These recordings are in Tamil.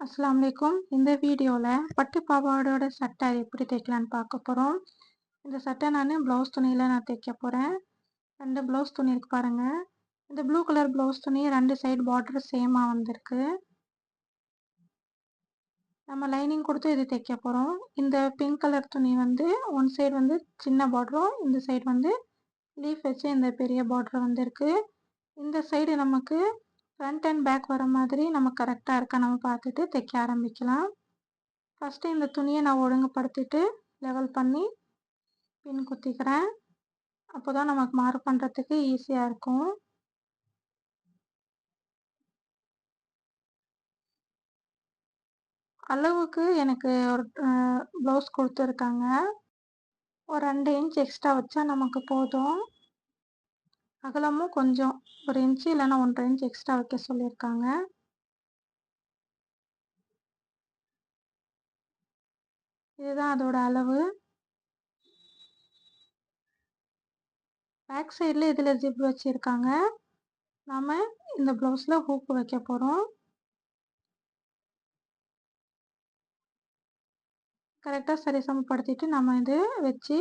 அஸ்லாம் வலைக்கும் இந்த வீடியோவில் பட்டு பாவாடோட சட்டை எப்படி தைக்கலான்னு பார்க்க போகிறோம் இந்த சட்டை நான் ப்ளவுஸ் துணியில் நான் தைக்க போகிறேன் ரெண்டு ப்ளவுஸ் துணி இருக்கு பாருங்கள் இந்த ப்ளூ கலர் ப்ளவுஸ் துணி ரெண்டு சைடு பார்டர் சேமாக வந்திருக்கு. நம்ம லைனிங் கொடுத்து இது தைக்க போகிறோம் இந்த பிங்க் கலர் துணி வந்து ஒன் சைடு வந்து சின்ன பார்டரும் இந்த சைடு வந்து லீஃப் வச்சு இந்த பெரிய பார்டர் வந்திருக்கு. இந்த சைடு நமக்கு ஃப்ரண்ட் அண்ட் பேக் வர மாதிரி நம்ம கரெக்டாக இருக்கா நம்ம பார்த்துட்டு தைக்க ஆரம்பிக்கலாம். ஃபஸ்ட்டு இந்த துணியை நான் ஒழுங்குபடுத்திட்டு லெவல் பண்ணி பின் குத்திக்கிறேன். அப்போ தான் நமக்கு மார்க் பண்ணுறதுக்கு ஈஸியாக இருக்கும். அளவுக்கு எனக்கு ஒரு ப்ளவுஸ் கொடுத்துருக்காங்க. ஒரு ரெண்டு இன்ச் எக்ஸ்ட்ரா வச்சா நமக்கு போதும். அகலமும் கொஞ்சம் ஒரு இன்ச்சு இல்லைன்னா ஒன்றரை இன்ச் எக்ஸ்ட்ரா வைக்க சொல்லியிருக்காங்க. இதுதான் அதோட அளவு. பேக் சைடில் இதில் ஜிப் வச்சுருக்காங்க. நாம் இந்த ப்ளவுஸில் ஹூக்கு வைக்க போகிறோம் கரெக்டாக சரி சமப்படுத்திட்டு நம்ம இது வச்சு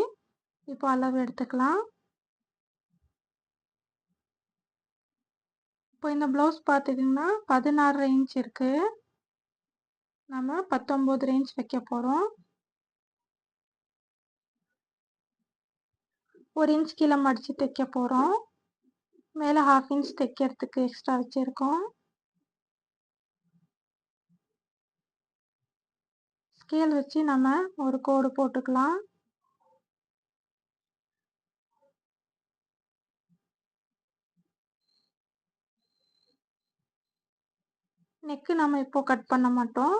இப்போ அளவு எடுத்துக்கலாம். இப்போ இந்த ப்ளவுஸ் பார்த்துட்டிங்கன்னா பதினாறு இன்ச் இருக்குது நம்ம பத்தொம்போது ரேஞ்ச் வைக்க போகிறோம் ஒரு இன்ச் கீழே மடித்து தைக்க போகிறோம் மேலே ஹாஃப் இன்ச் தைக்கிறதுக்கு எக்ஸ்ட்ரா வச்சுருக்கோம். ஸ்கேல் வச்சு நம்ம ஒரு கோடு போட்டுக்கலாம். நெக்கு நம்ம இப்போ கட் பண்ண மாட்டோம்.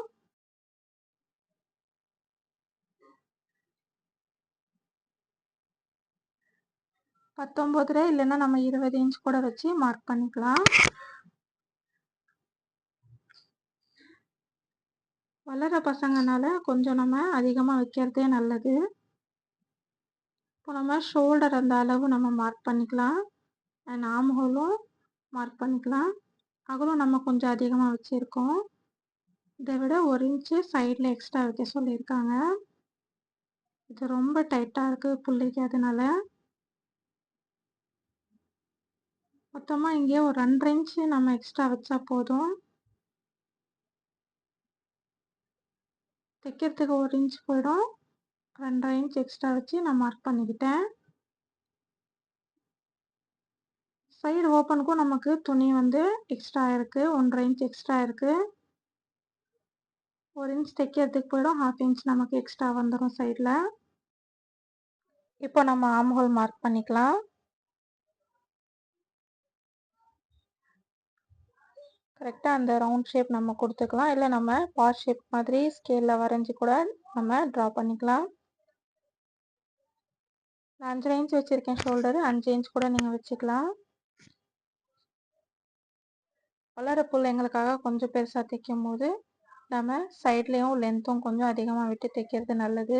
பத்தொம்போதுல இல்லைன்னா நம்ம இருபது இன்ச் கூட வச்சு மார்க் பண்ணிக்கலாம். வளர பசங்கனால கொஞ்சம் நம்ம அதிகமாக வைக்கிறதே நல்லது. இப்போ நம்ம ஷோல்டர் அந்த அளவு நம்ம மார்க் பண்ணிக்கலாம். அண்ட் ஆம் ஹோலும் மார்க் பண்ணிக்கலாம். அகலம் நம்ம கொஞ்சம் அதிகமாக வச்சுருக்கோம். இதை விட ஒரு இன்ச்சு சைடில் எக்ஸ்ட்ரா வைக்க சொல்லியிருக்காங்க. இது ரொம்ப டைட்டாக இருக்குது பிள்ளைக்கு அதனால. மொத்தமாக இங்கே ஒரு ரெண்டரை இன்ச்சு நம்ம எக்ஸ்ட்ரா வச்சா போதும். தைக்கிறதுக்கு ஒரு இன்ச் போயிடும். ரெண்டரை இன்ச் எக்ஸ்ட்ரா வச்சு நான் மார்க் பண்ணிக்கிட்டேன். சைடு ஓப்பனுக்கும் நமக்கு துணி வந்து எக்ஸ்ட்ரா இருக்குது ஒன்றரை இன்ச் எக்ஸ்ட்ரா இருக்குது ஒரு இன்ச் தைக்கிறதுக்கு போயிடும். ஹாஃப் இன்ச் நமக்கு எக்ஸ்ட்ரா வந்துடும் சைடில் இப்போ நம்ம ஆம்ஹோல் மார்க் பண்ணிக்கலாம். கரெக்டாக அந்த ரவுண்ட் ஷேப் நம்ம கொடுத்துக்கலாம். இல்லை நம்ம பார் ஷேப் மாதிரி ஸ்கேலில் வரைஞ்சி கூட நம்ம ட்ரா பண்ணிக்கலாம். நான் அஞ்சரை இன்ச் வச்சுருக்கேன் ஷோல்டரு அஞ்சு இன்ச் கூட நீங்கள் வச்சுக்கலாம். வளர பிள்ளைங்களுக்காக கொஞ்சம் பெருசாக தைக்கும் போது நம்ம சைட்லேயும் லென்த்தும் கொஞ்சம் அதிகமாக விட்டு தைக்கிறது நல்லது.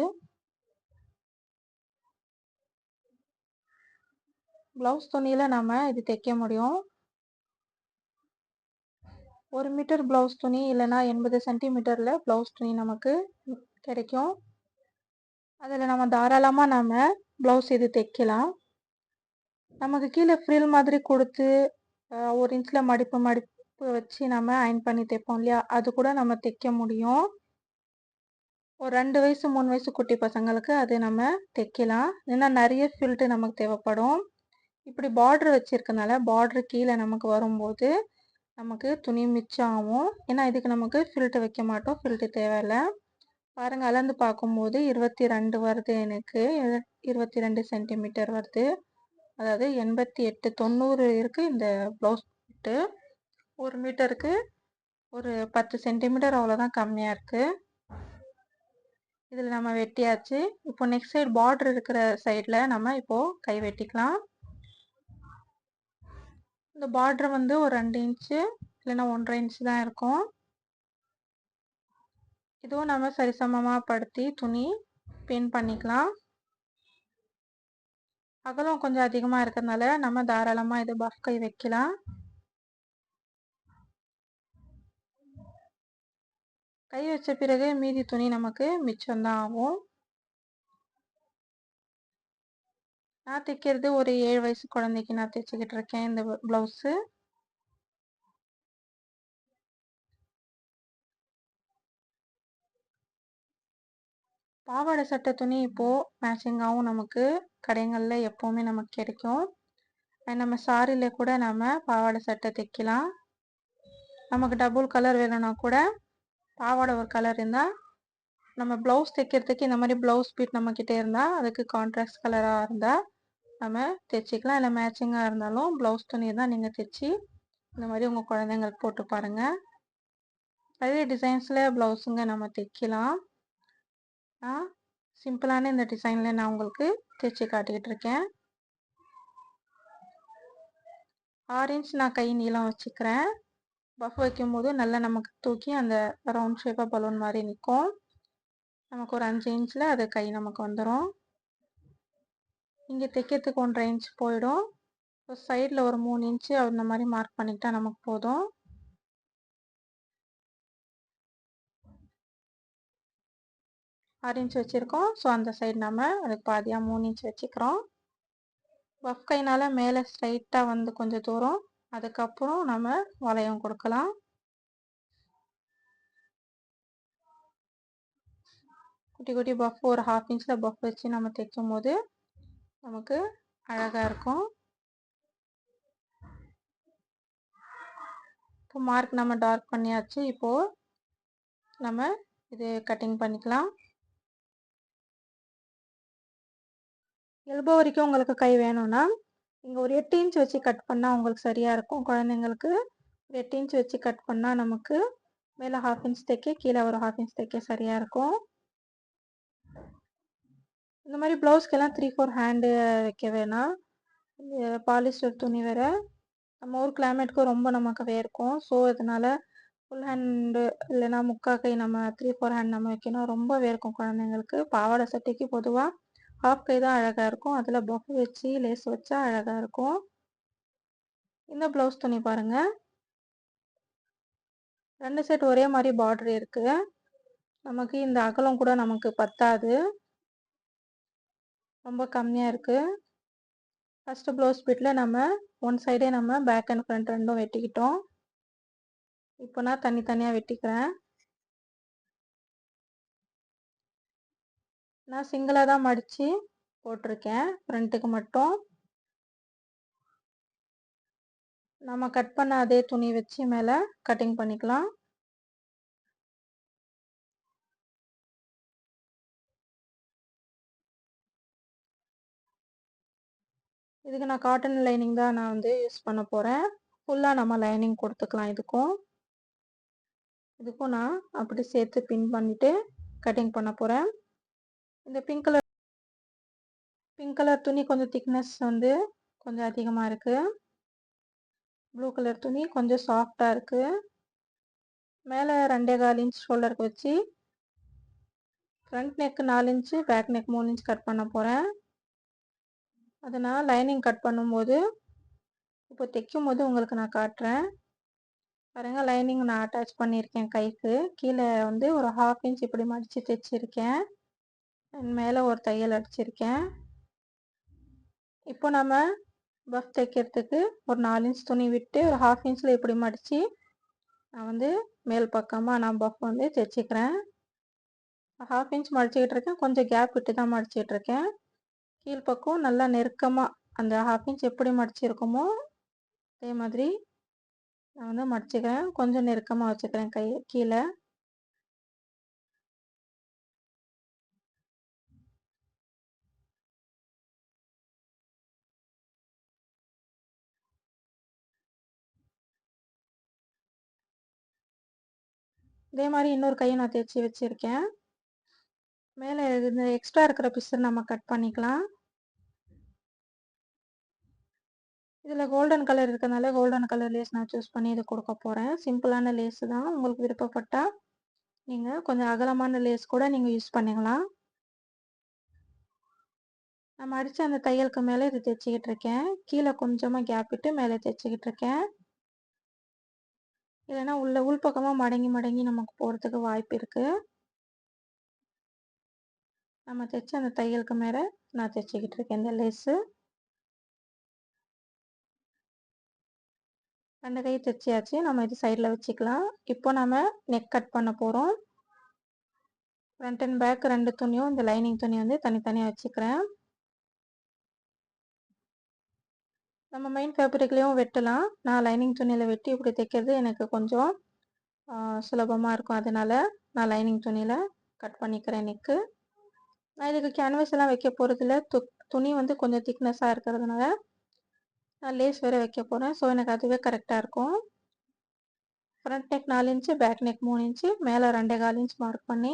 ப்ளவுஸ் துணியில் நம்ம இது தைக்க முடியும். ஒரு மீட்டர் ப்ளவுஸ் துணி இல்லைனா எண்பது சென்டிமீட்டரில் ப்ளவுஸ் துணி நமக்கு கிடைக்கும். அதில் நம்ம தாராளமாக நம்ம ப்ளவுஸ் இது தைக்கலாம். நமக்கு கீழே ஃப்ரில் மாதிரி கொடுத்து ஒரு இன்ச்சில் மடிப்பு மடிப்பு வச்சு நம்ம அயன் பண்ணி தைப்போம் இல்லையா? அது கூட நம்ம தைக்க முடியும். ஒரு ரெண்டு வயசு மூணு வயசு குட்டி பசங்களுக்கு அது நம்ம தைக்கலாம் ஏன்னா நிறைய ஃபில்ட்டு நமக்கு தேவைப்படும். இப்படி பார்ட்ரு வச்சுருக்கனால பார்ட்ரு கீழே நமக்கு வரும்போது நமக்கு துணி மிச்சம் ஆகும் ஏன்னா இதுக்கு நமக்கு ஃபில்ட்டு வைக்க மாட்டோம். ஃபில்ட்டு தேவையில்லை. பாருங்கள் அளந்து பார்க்கும்போது இருபத்தி ரெண்டு வருது எனக்கு. இருபத்தி ரெண்டு சென்டிமீட்டர் வருது. அதாவது எண்பத்தி எட்டு தொண்ணூறு இருக்குது இந்த ப்ளவுஸ் ஃபிட்டு ஒரு மீட்டருக்கு ஒரு பத்து சென்டிமீட்டர் அவ்வளோதான் கம்மியாக இருக்குது இதில் நம்ம வெட்டியாச்சு. இப்போ நெக்ஸ்ட் சைடு பார்டர் இருக்கிற சைடில் நம்ம இப்போது கை வெட்டிக்கலாம். இந்த பார்டர் வந்து ஒரு ரெண்டு இன்ச்சு இல்லைன்னா ஒன்றரை இன்ச்சு தான் இருக்கும். இதுவும் நம்ம சரிசமமாக படுத்தி துணி பின் பண்ணிக்கலாம். அகலம் கொஞ்சம் அதிகமாக இருக்கிறதுனால நம்ம தாராளமாக இது பஃப் கை வைக்கலாம். கை வச்ச பிறகு மீதி துணி நமக்கு மிச்சம் தான் ஆகும் நான் தைக்கிறது ஒரு ஏழு வயசு குழந்தைக்கு நான் தைச்சிக்கிட்டு இருக்கேன் இந்த ப்ளவுஸு பாவாடை சட்டை துணி இப்போது மேட்சிங்காகவும் நமக்கு கடைங்களில் எப்போவுமே நமக்கு கிடைக்கும். நம்ம சாரியில் கூட நம்ம பாவாடை சட்டை தைக்கலாம். நமக்கு டபுள் கலர் வேணும்னா கூட பாவாடை ஒரு கலர் இருந்தால் நம்ம ப்ளவுஸ் தைக்கிறதுக்கு இந்த மாதிரி ப்ளவுஸ் பீட் நம்மக்கிட்ட இருந்தால் அதுக்கு கான்ட்ராக்ட் கலராக இருந்தால் நம்ம தைச்சிக்கலாம். இல்லை மேட்சிங்காக இருந்தாலும் ப்ளவுஸ் துணி தான் நீங்கள் தைச்சி இந்த மாதிரி உங்கள் குழந்தைங்களுக்கு போட்டு பாருங்கள் நிறைய டிசைன்ஸில் ப்ளவுஸுங்க நம்ம தைக்கலாம். நான் சிம்பிளான இந்த டிசைனில் நான் உங்களுக்கு தைச்சி காட்டிக்கிட்டு இருக்கேன். ஆரஞ்ச் நான் கை நீளம் வச்சுக்கிறேன். பஃப் வைக்கும்போது நல்லா நமக்கு தூக்கி அந்த ரவுண்ட் ஷேப்பாக பலூன் மாதிரி நிற்கும் நமக்கு ஒரு அஞ்சு இன்ச்சில் அது கை நமக்கு வந்துடும் இங்கே தைக்கிறதுக்கு ஒன்றரை இன்ச் போயிடும். ஸோ சைடில் ஒரு மூணு இன்ச்சு அந்த மாதிரி மார்க் பண்ணிக்கிட்டால் நமக்கு போதும். ஆறு இன்ச் வச்சுருக்கோம். ஸோ அந்த சைடு நம்ம அதுக்கு பாதியாக மூணு இன்ச் வச்சுக்கிறோம். பஃப் கைனால் மேலே ஸ்ட்ரைட்டாக வந்து கொஞ்சம் தூரம். அதுக்கப்புறம் நம்ம வளையம் கொடுக்கலாம். குட்டி குட்டி பஃப் ஒரு ஹாஃப் இன்ச்சில் பஃப் வச்சு நம்ம தைக்கும் போது நமக்கு அழகாக இருக்கும். இப்போ மார்க் நம்ம டார்க் பண்ணியாச்சு. இப்போது நம்ம இது கட்டிங் பண்ணிக்கலாம். எல்போ வரைக்கும் உங்களுக்கு கை வேணும்னா இங்கே ஒரு எட்டு இன்ச் வச்சு கட் பண்ணால் உங்களுக்கு சரியாக இருக்கும். குழந்தைங்களுக்கு ஒரு எட்டு இன்ச் வச்சு கட் பண்ணால் நமக்கு மேலே ஹாஃப் இன்ச் தைக்க கீழே ஒரு ஹாஃப் இன்ச் தைக்க சரியாக இருக்கும். இந்த மாதிரி ப்ளவுஸ்க்கெல்லாம் த்ரீ ஃபோர் ஹேண்டு வைக்க வேணாம். பாலிஸ்டர் துணி வேறு. நம்ம ஊர் கிளைமேட்டுக்கும் ரொம்ப நமக்கு வேர்க்கும். ஸோ இதனால் ஃபுல் ஹேண்டு இல்லைன்னா முக்கா கை நம்ம த்ரீ ஃபோர் ஹேண்ட் நம்ம வைக்கணும். ரொம்ப வேர்க்கும் குழந்தைங்களுக்கு. பாவாடை சட்டைக்கு பொதுவாக ஹாஃப் கை தான் அழகாக இருக்கும். அதில் பஃப் வச்சு லேஸ் வச்சா அழகாக இருக்கும். இந்த ப்ளவுஸ் துணி பாருங்கள் ரெண்டு செட் ஒரே மாதிரி பார்டர் இருக்குது நமக்கு இந்த அகலம் கூட நமக்கு பத்தாது. ரொம்ப கம்மியாக இருக்குது ஃபஸ்ட்டு ப்ளவுஸ் பிட்டில் நம்ம ஒன் சைடே நம்ம பேக் அண்ட் ஃப்ரண்ட் ரெண்டும் வெட்டிக்கிட்டோம். இப்போ நான் தனித்தனியாக வெட்டிக்கிறேன். நான் சிங்கிளாக தான் மடித்து போட்டிருக்கேன். ஃப்ரண்ட்டுக்கு மட்டும். நம்ம கட் பண்ண அதே துணி வச்சு மேலே கட்டிங் பண்ணிக்கலாம். இதுக்கு நான் காட்டன் லைனிங் தான் நான் வந்து யூஸ் பண்ண போகிறேன் ஃபுல்லாக நம்ம லைனிங் கொடுத்துக்கலாம் இதுக்கும். இதுக்கும் நான் அப்படி சேர்த்து பின் பண்ணிவிட்டு கட்டிங் பண்ண போகிறேன் இந்த பிங்க் கலர் பிங்க் கலர் துணி கொஞ்சம் திக்னஸ் வந்து கொஞ்சம் அதிகமாக இருக்குது ப்ளூ கலர் துணி கொஞ்சம் சாஃப்டாக இருக்குது மேலே ரெண்டே கால் இன்ச் ஷோல்டருக்கு வச்சு ஃப்ரண்ட் நெக் நாலு இன்ச்சு பேக் நெக் மூணு இன்ச் கட் பண்ண போகிறேன் அதை நான் லைனிங் கட் பண்ணும்போது இப்போ தைக்கும் போது உங்களுக்கு நான் காட்டுறேன். பாருங்கள் லைனிங் நான் அட்டாச் பண்ணியிருக்கேன் கைக்கு. கீழே வந்து ஒரு ஹாஃப் இன்ச் இப்படி மடித்து தைச்சிருக்கேன். மேலே ஒரு தையல் அடிச்சிருக்கேன். இப்போ நம்ம பஃப் தைக்கிறதுக்கு ஒரு நாலு இன்ச் துணி விட்டு ஒரு ஹாஃப் இன்ச்சில் இப்படி மடித்து நான் வந்து மேல் பக்கமாக நான் பஃப் வந்து தைச்சிக்கிறேன். ஹாஃப் இன்ச் மடிச்சிக்கிட்டு இருக்கேன். கொஞ்சம் கேப் விட்டு தான் மடிச்சிட்டு இருக்கேன். கீழ்ப்பக்கம் நல்லா நெருக்கமாக அந்த ஹாஃப் இன்ச் எப்படி மடிச்சிருக்கோமோ அதே மாதிரி நான் வந்து மடிச்சுக்கிறேன். கொஞ்சம் நெருக்கமாக வச்சுக்கிறேன் கை கீழே. இதே மாதிரி இன்னொரு கையை நான் தைச்சி வச்சுருக்கேன். மேலே இந்த எக்ஸ்ட்ரா இருக்கிற பிஸ்ஸை நம்ம கட் பண்ணிக்கலாம். இதில் கோல்டன் கலர் இருக்கிறதுனால கோல்டன் கலர் லேஸ் நான் சூஸ் பண்ணி இதை கொடுக்க போகிறேன் சிம்பிளான லேஸு தான். உங்களுக்கு விருப்பப்பட்டால் நீங்கள் கொஞ்சம் அகலமான லேஸ் கூட நீங்கள் யூஸ் பண்ணிக்கலாம். நான் அடித்த அந்த தையலுக்கு மேலே இது தைச்சிக்கிட்டு இருக்கேன். கீழே கொஞ்சமாக கேப் விட்டு மேலே தைச்சிக்கிட்டு இருக்கேன். இல்லைன்னா உள்ள உள் பக்கமாக மடங்கி மடங்கி நமக்கு போகிறதுக்கு வாய்ப்பு இருக்குது நம்ம தைச்ச அந்த தையலுக்கு மேலே நான் தைச்சிக்கிட்டு இருக்கேன் இந்த லேஸு. ரெண்டு கை தைச்சியாச்சு நம்ம இது சைடில் வச்சுக்கலாம். இப்போ நம்ம நெக் கட் பண்ண போகிறோம் ஃப்ரண்ட் அண்ட் பேக் ரெண்டு துணியும் இந்த லைனிங் துணி வந்து தனித்தனியாக வச்சுக்கிறேன். நம்ம மெயின் ஃபேப்ரிக்லேயும் வெட்டலாம். நான் லைனிங் துணியில் வெட்டி இப்படி தைக்கிறது எனக்கு கொஞ்சம் சுலபமாக இருக்கும். அதனால் நான் லைனிங் துணியில் கட் பண்ணிக்கிறேன் நெக்கு நான் இதுக்கு கேன்வஸ் எல்லாம் வைக்க போகிறதில்ல து துணி வந்து கொஞ்சம் திக்னஸாக இருக்கிறதுனால நான் லேஸ் வேறு வைக்க போகிறேன் ஸோ எனக்கு அதுவே கரெக்டாக இருக்கும். ஃப்ரண்ட் நெக் நாலு இன்ச்சு பேக் நெக் மூணு இன்ச்சு மேலே ரெண்டே கால் இன்ச் மார்க் பண்ணி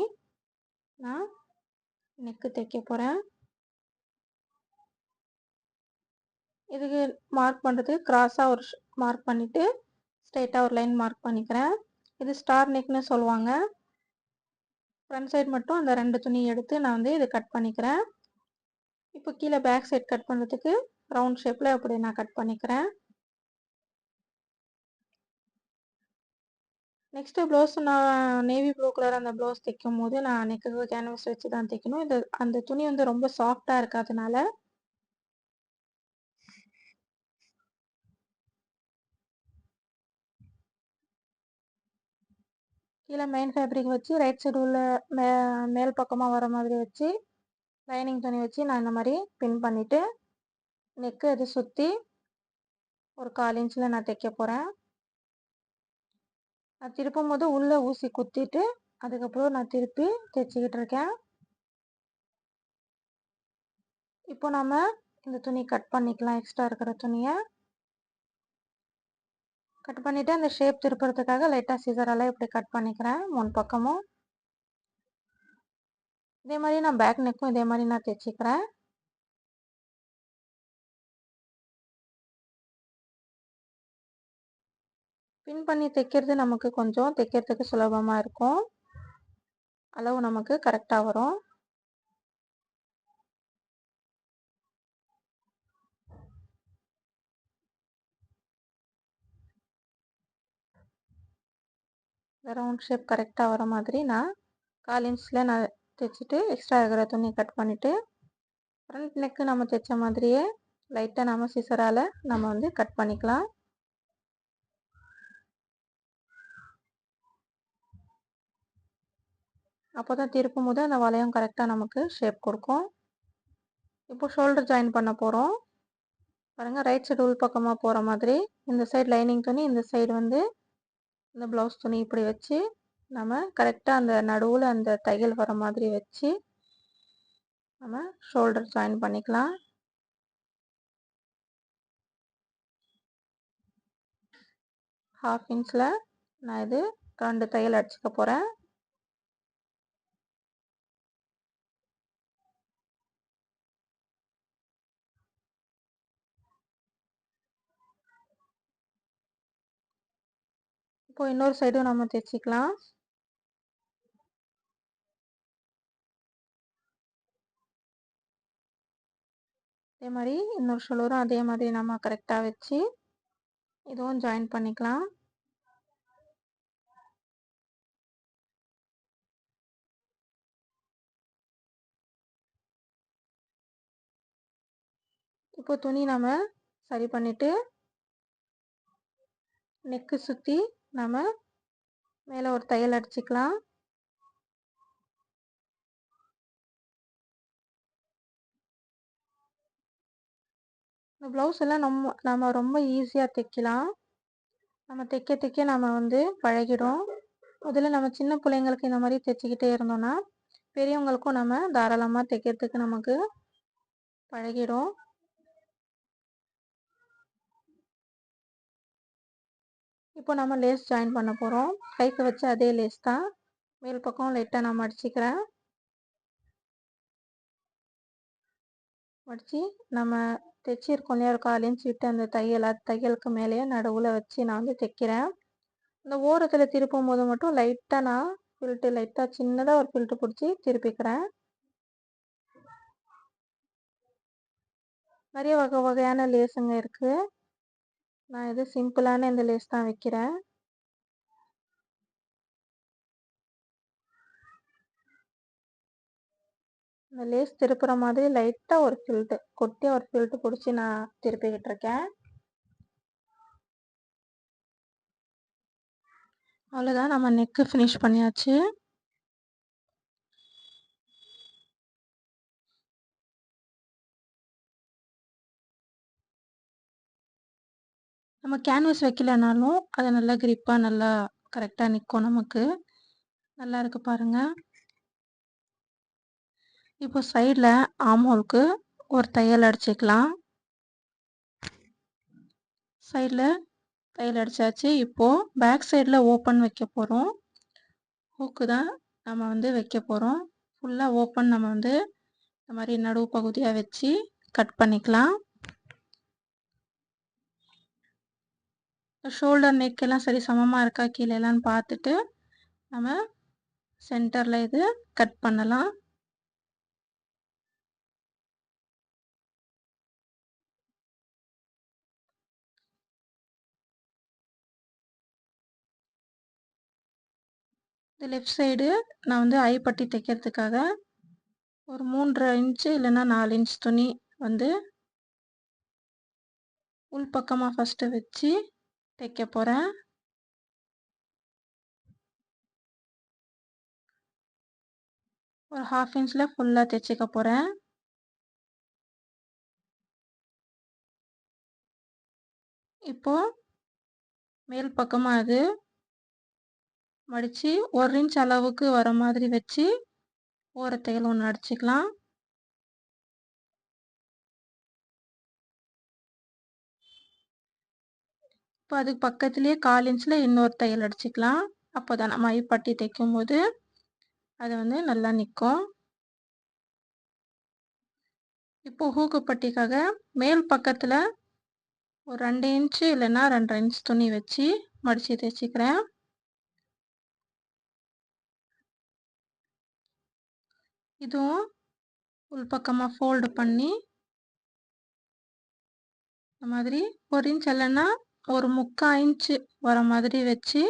நான் நெக்கு தைக்க போகிறேன் இதுக்கு மார்க் பண்ணுறதுக்கு கிராஸாக ஒரு மார்க் பண்ணிவிட்டு ஸ்ட்ரைட்டாக ஒரு லைன் மார்க் பண்ணிக்கிறேன். இது ஸ்டார் நெக்னு சொல்லுவாங்க. ஃப்ரண்ட் சைட் மட்டும் அந்த ரெண்டு துணி எடுத்து நான் வந்து இதை கட் பண்ணிக்கிறேன். இப்போ கீழே பேக் சைட் கட் பண்ணுறதுக்கு ரவுண்ட் ஷேப்பில் அப்படி நான் கட் பண்ணிக்கிறேன். நெக்ஸ்ட்டு ப்ளவுஸ் நான் நேவி ப்ளூ கலர் அந்த ப்ளவுஸ் தைக்கும் போது நான் நெக்கு கேன்வஸ் வச்சு தான் தைக்கணும். இந்த அந்த துணி வந்து ரொம்ப சாஃப்டாக இருக்காதனால கீழே மெயின் ஃபேப்ரிக் வச்சு ரைட் சைடு உள்ள மே மேல் பக்கமாக வர மாதிரி வச்சு லைனிங் துணி வச்சு நான் இந்த மாதிரி பின் பண்ணிவிட்டு நெக்கு இது சுற்றி ஒரு கால் இன்ச்சில் நான் தைக்க போகிறேன் நான் திருப்பும் போது உள்ளே ஊசி குத்திட்டு அதுக்கப்புறம் நான் திருப்பி தைச்சிக்கிட்டு இருக்கேன். இப்போ நம்ம இந்த துணி கட் பண்ணிக்கலாம் எக்ஸ்ட்ரா இருக்கிற துணியை. கட் பண்ணிவிட்டு அந்த ஷேப் திருப்புறதுக்காக லைட்டாக சிசரெல்லாம் இப்படி கட் பண்ணிக்கிறேன். மூணு பக்கமும். இதே மாதிரி நான் பேக் நெக்கும் இதே மாதிரி நான் தைச்சிக்கிறேன். பின் பண்ணி தைக்கிறது நமக்கு கொஞ்சம் தைக்கிறதுக்கு சுலபமாக இருக்கும். அளவு நமக்கு கரெக்டாக வரும். ரவுண்ட் ஷேப் கரெக்டாக வர மாதிரி நான் கால் இன்ச்சில் நான் தைச்சிட்டு எக்ஸ்ட்ரா இருக்கிற துணி கட் பண்ணிவிட்டு ஃப்ரண்ட் நெக்கு நம்ம தைச்ச மாதிரியே லைட்டாக நம்ம சிசரால் நம்ம வந்து கட் பண்ணிக்கலாம். அப்போ தான் திருப்பும் போது அந்த வளையம் கரெக்டாக நமக்கு ஷேப் கொடுக்கும். இப்போ ஷோல்டர் ஜாயின் பண்ண போகிறோம் பாருங்கள் ரைட் சைடு உள் பக்கமாக போகிற மாதிரி இந்த சைடு லைனிங் துணி இந்த சைடு வந்து இந்த ப்ளவுஸ் துணி இப்படி வச்சு நம்ம கரெக்டாக அந்த நடுவில் அந்த தையல் வர மாதிரி வச்சு நம்ம ஷோல்டர் ஜாயின் பண்ணிக்கலாம். ஹாஃப் இன்ச்சில் நான் இது ரெண்டு தையல் அடிச்சுக்க போகிறேன் இப்போ இன்னொரு சைடும் நம்ம தைச்சிக்கலாம் அதே மாதிரி இன்னொரு ஷோல்டரும் அதே மாதிரி நம்ம கரெக்டாக வச்சு இதுவும் ஜாயின் பண்ணிக்கலாம். இப்போ துணி நம்ம சரி பண்ணிவிட்டு நெக்கு சுற்றி நம்ம மேலே ஒரு தையல் அடிச்சுக்கலாம். இந்த ப்ளவுஸ் எல்லாம் நம்ம நம்ம ரொம்ப ஈஸியாக தைக்கலாம். நம்ம தைக்க தைக்க நம்ம வந்து பழகிடும் முதல்ல நம்ம சின்ன பிள்ளைங்களுக்கு இந்த மாதிரி தைச்சிக்கிட்டே இருந்தோம்னா பெரியவங்களுக்கும் நம்ம தாராளமாக தைக்கிறதுக்கு நமக்கு பழகிடும். இப்போ நம்ம லேஸ் ஜாயின் பண்ண போகிறோம் கைக்கு வச்ச அதே லேஸ் தான். மேல் பக்கம் லைட்டாக நான் மடிச்சிக்கிறேன் மடித்து நம்ம தைச்சிருக்கோம் இல்லையா? ஒரு கால் இன்ச் விட்டு அந்த தையல் தையலுக்கு மேலேயே நடுவில் வச்சு நான் வந்து தைக்கிறேன். இந்த ஓரத்தில் திருப்பும் போது மட்டும் லைட்டாக நான் ஃபில்ட்டு லைட்டாக சின்னதாக ஒரு ஃபில்ட்டு பிடிச்சி திருப்பிக்கிறேன். நிறைய வகை வகையான லேஸுங்க இருக்குது நான் இது சிம்பிளான இந்த லேஸ் தான் வைக்கிறேன். இந்த லேஸ் திருப்புற மாதிரி லைட்டாக ஒரு ஃபில்ட்டு கொட்டி ஒரு ஃபில்ட்டு பிடிச்சி நான் திருப்பிக்கிட்டு இருக்கேன். அவ்வளோதான் நம்ம நெக்கு ஃபினிஷ் பண்ணியாச்சு. நம்ம கேன்வஸ் வைக்கலனாலும் அது நல்லா கிரிப்பாக நல்லா கரெக்டாக நிற்கும் நமக்கு. நல்லா இருக்கு பாருங்கள் இப்போ சைடில் ஆமோலுக்கு ஒரு தையல் அடிச்சுக்கலாம். சைடில் தையல் அடித்தாச்சு இப்போது பேக் சைடில் ஓப்பன் வைக்க போகிறோம் ஹூக்கு தான் நம்ம வந்து வைக்க போகிறோம் ஃபுல்லாக ஓப்பன் நம்ம வந்து இந்த மாதிரி நடுவு பகுதியாக வச்சு கட் பண்ணிக்கலாம். ஷோல்டர் நெக் எல்லாம் சரி சமமாக இருக்கா கீழேலான்னு பார்த்துட்டு நம்ம சென்டரில் இது கட் பண்ணலாம். இது லெஃப்ட் சைடு நான் வந்து ஐப்பட்டி தைக்கிறதுக்காக ஒரு மூன்றரை இன்ச்சு இல்லைன்னா நாலு இன்ச் துணி வந்து உள் பக்கமாக ஃபஸ்ட்டு வச்சு தைக்க போகிறேன் ஒரு ஹாஃப் இன்ச்சில் ஃபுல்லாக தைச்சிக்க போகிறேன் இப்போது மேல் பக்கமாக அது மடித்து ஒரு இன்ச் அளவுக்கு வர மாதிரி வச்சு ஓரத்தையில் ஒன்று அடிச்சுக்கலாம் இப்போ அதுக்கு பக்கத்துலேயே கால் இன்ச்சில் இன்னொரு தையல் அடிச்சுக்கலாம். அப்போ தான் நம்ம ஐப்பட்டி தைக்கும்போது அது வந்து நல்லா நிற்கும் இப்போ ஹூக்கு பட்டிக்காக மேல் பக்கத்தில் ஒரு ரெண்டு இன்ச்சு இல்லைன்னா ரெண்டரை இன்ச் துணி வச்சு மடித்து தைச்சிக்கிறேன். இதுவும் உள்பக்கமாக ஃபோல்டு பண்ணி இந்த மாதிரி ஒரு இன்ச் இல்லைன்னா ஒரு முக்கால் இன்ச்சு வர மாதிரி வச்சு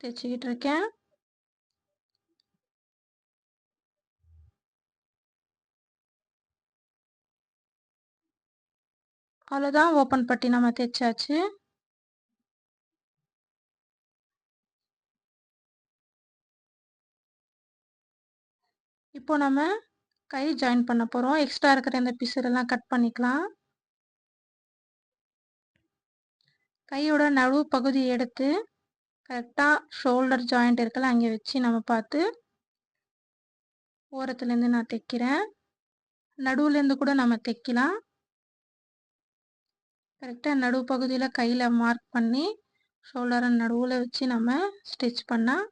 தைச்சிக்கிட்டு இருக்கேன் அவ்வளோதான் ஓப்பன் பட்டி நம்ம தைச்சாச்சு. இப்போ நம்ம கை ஜாயின் பண்ண போகிறோம் எக்ஸ்ட்ரா இருக்கிற இந்த பிசுறெல்லாம் கட் பண்ணிக்கலாம். கையோட நடுவு பகுதி எடுத்து கரெக்டாக ஷோல்டர் ஜாயிண்ட் இருக்கல அங்கே வச்சு நம்ம பார்த்து ஓரத்துலேருந்து நான் தைக்கிறேன். நடுவுலேருந்து கூட நம்ம தைக்கலாம். கரெக்டாக நடுவு பகுதியில் கையில் மார்க் பண்ணி ஷோல்டரை நடுவில் வச்சு நம்ம ஸ்டிச் பண்ணால்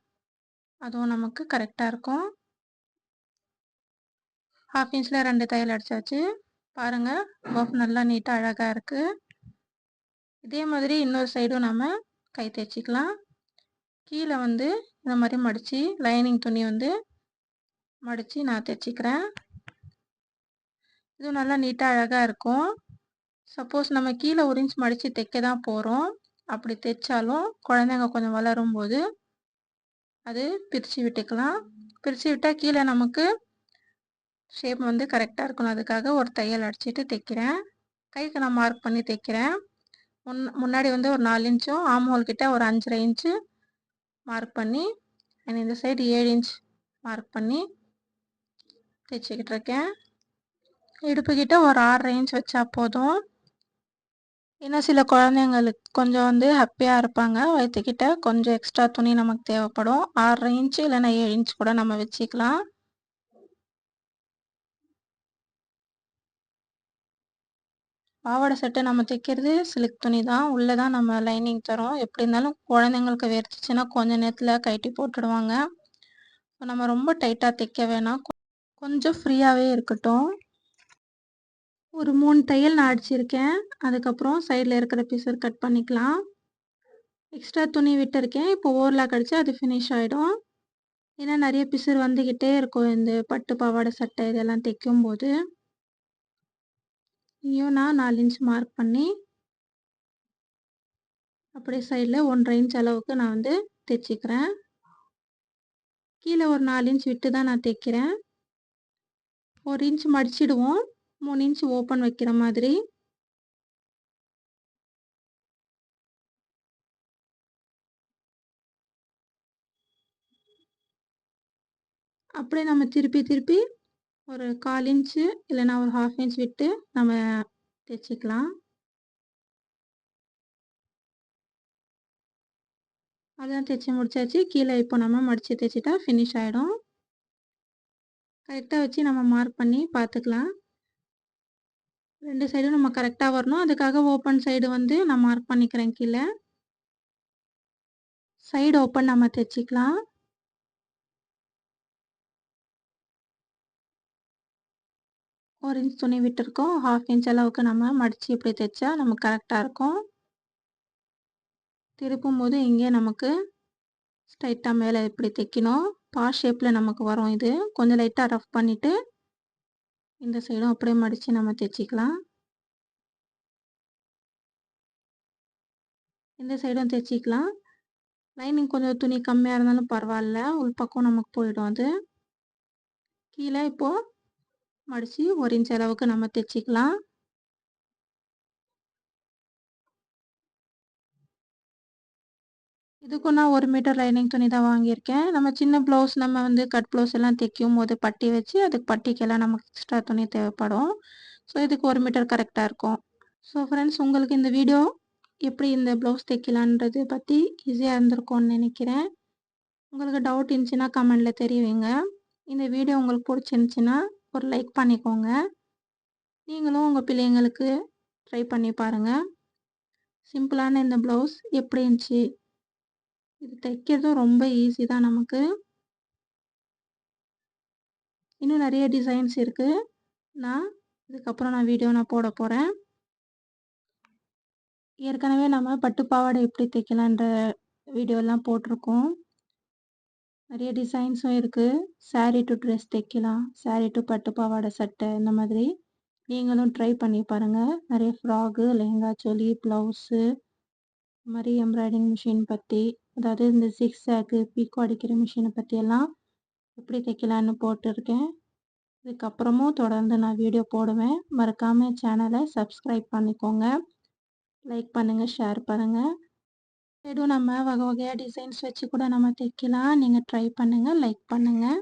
அதுவும் நமக்கு கரெக்டாக இருக்கும். ஹாஃப் இன்ச்சில் ரெண்டு தையல் அடித்தாச்சு பாருங்கள் பஃப் நல்லா நீட்டாக அழகாக இருக்குது இதே மாதிரி இன்னொரு சைடும் நம்ம கை தைச்சிக்கலாம் கீழே வந்து இந்த மாதிரி மடித்து லைனிங் துணி வந்து மடித்து நான் தைச்சிக்கிறேன் இது நல்லா நீட்டாக அழகாக இருக்கும். சப்போஸ் நம்ம கீழே ஒரு இன்ச் மடித்து தைக்க தான் போகிறோம் அப்படி தைச்சாலும் குழந்தைங்க கொஞ்சம் வளரும் போது அது பிரித்து விட்டுக்கலாம். பிரித்து விட்டால் கீழே நமக்கு ஷேப் வந்து கரெக்டாக இருக்கணும் அதுக்காக ஒரு தையல் அடிச்சுட்டு தைக்கிறேன் கைக்கு நான் மார்க் பண்ணி தைக்கிறேன் முன் முன்னாடி வந்து ஒரு நாலு இன்ச்சும் ஆம்ஹோல் கிட்ட ஒரு அஞ்சரை இன்ச்சு மார்க் பண்ணி அண்ட் இந்த சைடு ஏழு இன்ச் மார்க் பண்ணி தைச்சிக்கிட்டு இருக்கேன். இடுப்புக்கிட்ட ஒரு ஆறரை இன்ச் வச்சா போதும். இன்னும் சில குழந்தைங்களுக்கு கொஞ்சம் வந்து ஹாப்பியாக இருப்பாங்க. வயிற்றுக்கிட்ட கொஞ்சம் எக்ஸ்ட்ரா துணி நமக்கு தேவைப்படும். ஆறரை இன்ச்சு இல்லைன்னா ஏழு இன்ச் கூட நம்ம வச்சுக்கலாம். பாவாடை சட்டை நம்ம தைக்கிறது சில்க் துணி தான். உள்ளே தான் நம்ம லைனிங் தரோம். எப்படி இருந்தாலும் குழந்தைங்களுக்கு வேர்த்துச்சுன்னா கொஞ்ச நேரத்தில் கைட்டி போட்டுடுவாங்க. நம்ம ரொம்ப டைட்டாக தைக்க வேணாம். கொஞ்சம் ஃப்ரீயாகவே இருக்கட்டும். ஒரு மூணு தையல் நான் அடிச்சிருக்கேன். அதுக்கப்புறம் சைடில் இருக்கிற பீஸர் கட் பண்ணிக்கலாம். எக்ஸ்ட்ரா துணி விட்டுருக்கேன். இப்போ ஓவர்லாக் அடித்து அது ஃபினிஷ் ஆகிடும் ஏன்னா நிறைய பிசுறு வந்துக்கிட்டே இருக்கும். இந்த பட்டு பாவாடை சட்டை இதெல்லாம் தைக்கும் போது இங்கேயும் நான் நாலு இன்ச் மார்க் பண்ணி அப்படியே சைடில் ஒன்றரை இன்ச் அளவுக்கு நான் வந்து தைச்சிக்கிறேன். கீழே ஒரு நாலு இன்ச் விட்டு தான் நான் தைக்கிறேன். ஒரு இன்ச் மடிச்சிடுவோம். மூணு இன்ச் ஓப்பன் வைக்கிற மாதிரி. அப்படியே நம்ம திருப்பி திருப்பி ஒரு கால் இன்ச்சு இல்லைன்னா ஒரு ஹாஃப் இன்ச் விட்டு நம்ம தைச்சிக்கலாம் அதெல்லாம் தைச்சி முடிச்சாச்சு. கீழே இப்போ நம்ம மடித்து தைச்சிட்டா ஃபினிஷ் ஆகிடும் கரெக்டாக வச்சு நம்ம மார்க் பண்ணி பார்த்துக்கலாம். ரெண்டு சைடும் நம்ம கரெக்டாக வரணும். அதுக்காக ஓப்பன் சைடு வந்து நான் மார்க் பண்ணிக்கிறேன் கீழே. சைடு ஓப்பன் நம்ம தைச்சிக்கலாம் ஒரு இன்ச் துணி விட்டுருக்கோம். ஹாஃப் இன்ச் அளவுக்கு நம்ம மடித்து இப்படி தைச்சா நமக்கு கரெக்டாக இருக்கும். திருப்பும் போது இங்கே நமக்கு ஸ்ட்ரைட்டாக மேலே இப்படி தைக்கணும். பா ஷேப்பில் நமக்கு வரும் இது. கொஞ்சம் லைட்டாக ரஃப் பண்ணிவிட்டு இந்த சைடும் அப்படியே மடித்து நம்ம தைச்சிக்கலாம். இந்த சைடும் தைச்சிக்கலாம். லைனிங் கொஞ்சம் துணி கம்மியாக இருந்தாலும் பரவாயில்ல. உள்பக்கம் நமக்கு போயிடும் அது. கீழே இப்போது மடித்து ஒரு இன்ச் அளவுக்கு நம்ம தைச்சிக்கலாம். இதுக்கும் நான் ஒரு மீட்டர் லைனிங் துணி தான் வாங்கியிருக்கேன். நம்ம சின்ன ப்ளவுஸ் நம்ம வந்து கட் ப்ளவுஸ் எல்லாம் தைக்கும் போது பட்டி வச்சு அதுக்கு பட்டிக்கெல்லாம் நமக்கு எக்ஸ்ட்ரா துணி தேவைப்படும். ஸோ இதுக்கு ஒரு மீட்டர் கரெக்டாக இருக்கும். ஸோ ஃப்ரெண்ட்ஸ் உங்களுக்கு இந்த வீடியோ எப்படி இந்த ப்ளவுஸ் தைக்கலான்றது பற்றி ஈஸியாக இருந்திருக்கும்னு நினைக்கிறேன். உங்களுக்கு டவுட் இருந்துச்சுன்னா கமெண்டில் தெரிவிங்க. இந்த வீடியோ உங்களுக்கு பிடிச்சிருந்துச்சின்னா ஒரு லைக் பண்ணிக்கோங்க. நீங்களும் உங்கள் பிள்ளைங்களுக்கு ட்ரை பண்ணி பாருங்கள் சிம்பிளான இந்த ப்ளவுஸ் எப்படி இருந்துச்சு? இது தைக்கிறதும் ரொம்ப ஈஸி தான் நமக்கு. இன்னும் நிறைய டிசைன்ஸ் இருக்குது நான் இதுக்கப்புறம் நான் வீடியோ நான் போட போகிறேன் ஏற்கனவே நம்ம பட்டு பாவாடை எப்படி தைக்கலான்ற வீடியோலாம் போட்டிருக்கோம். நிறைய டிசைன்ஸும் இருக்குது சாரீ டு ட்ரெஸ் தைக்கலாம். சாரீ டு பட்டு பாவாடை சட்டை இந்த மாதிரி நீங்களும் ட்ரை பண்ணி பாருங்கள் நிறைய ஃப்ராகு லெஹங்கா சொல்லி ப்ளவுஸு இந்த மாதிரி எம்ப்ராய்டிங் மிஷின் பற்றி அதாவது இந்த சிக்ஸ் சேக்கு பீக்கோ அடிக்கிற மிஷினை பற்றியெல்லாம் எப்படி தைக்கலான்னு போட்டிருக்கேன். இதுக்கப்புறமும் தொடர்ந்து நான் வீடியோ போடுவேன். மறக்காமல் சேனலை சப்ஸ்கிரைப் பண்ணிக்கோங்க. லைக் பண்ணுங்கள் ஷேர் பண்ணுங்கள் சைடும் நம்ம வகை வகையாக டிசைன்ஸ் வச்சு கூட நம்ம தைக்கலாம் நீங்கள் ட்ரை பண்ணுங்கள் லைக் பண்ணுங்கள்